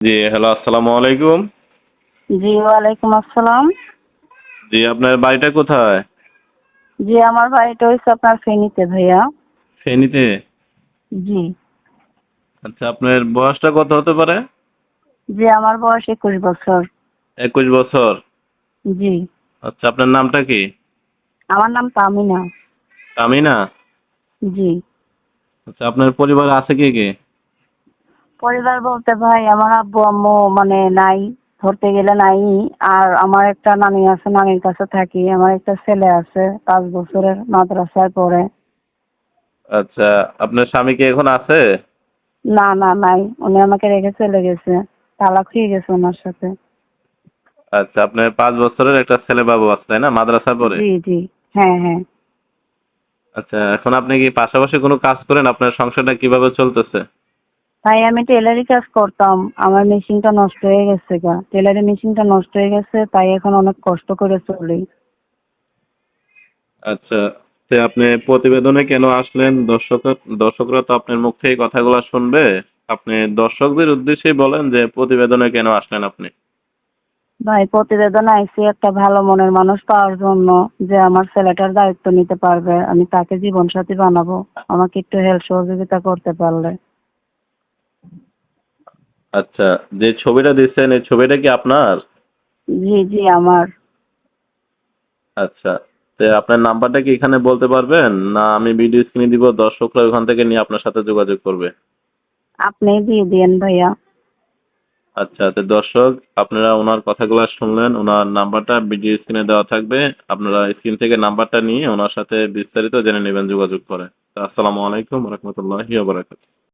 জি hello আসসালামু আলাইকুম। জি ওয়ালাইকুম আসসালাম। জি আপনার বাড়িটা কোথায়? জি আমার বাড়িটা হচ্ছে আপনার ফেনীতে ভাইয়া। ফেনীতে? জি। আচ্ছা আপনার বয়সটা কত হতে পারে? জি আমার বয়স একুশ বছর। একুশ বছর? জি। আচ্ছা আপনার নামটা কি? আমার নাম তামিনা। তামিনা? জি। আচ্ছা আপনার পরিবারে আছে কে কে? পরিবার বলতে ভাই আমার আব্বু আম্মু মানে নাই ধরতে গেলে নাই। আর আমার একটা নানি আছে নানির কাছে থাকি। আমার একটা ছেলে আছে পাঁচ বছরের মাদ্রাসায় পড়ে। আচ্ছা আপনার স্বামী কি এখন আছে? না না নাই। উনি আমাকে রেখে চলে গেছে। তালাক হয়ে গেছে ওনার সাথে। আচ্ছা আপনার পাঁচ বছরের একটা ছেলে বাবু আছে তাই না? মাদ্রাসা পড়ে? জি জি। হ্যাঁ হ্যাঁ। আচ্ছা এখন আপনি কি পাশাপাশি কোনো কাজ করেন? আপনার সংসারটা কীভাবে চলতেছে? তাই আমি টেলারি কাজ করতাম। আমার মেশিনটা নষ্ট হয়ে গেছে গা। টেলারি মেশিনটা নষ্ট হয়ে গেছে তাই এখন অনেক কষ্ট করে চলি। আচ্ছা তো আপনি প্রতিবেদনে কেন আসলেন? দর্শক দর্শকরা তো আপনার মুখ থেকে কথাগুলো শুনবে। আপনি দর্শকদের উদ্দেশ্যে বলেন যে প্রতিবেদনে কেন আসলেন আপনি? ভাই প্রতিবেদন আইসি একটা ভালো মনের মানুষ পাওয়ার জন্য যে আমার ছেলেটার দায়িত্ব নিতে পারবে। আমি তাকে জীবন সাথী বানাবো। আমাকে একটু হেল্প সহযোগিতা করতে পারলে। আচ্ছা যে ছবিটা দিচ্ছেন এই ছবিটা কি আপনার? জি জি আমার। আচ্ছা তো আপনার নাম্বারটা কি এখানে বলতে পারবেন? না আমি ভিডিও স্ক্রিনে দিব দর্শকরা ওখান থেকে নিয়ে আপনার সাথে যোগাযোগ করবে। আপনি দিয়ে দিয়েন ভাইয়া। আচ্ছা তো দর্শক আপনারা ওনার কথাগুলো শুনলেন ওনার নাম্বারটা ভিডিও স্ক্রিনে দেওয়া থাকবে। আপনারা স্ক্রিন থেকে নাম্বারটা নিয়ে ওনার সাথে বিস্তারিত জেনে নেবেন যোগাযোগ করে। আসসালামু আলাইকুম রহমতুল্লাহি ওবরাকাতুহ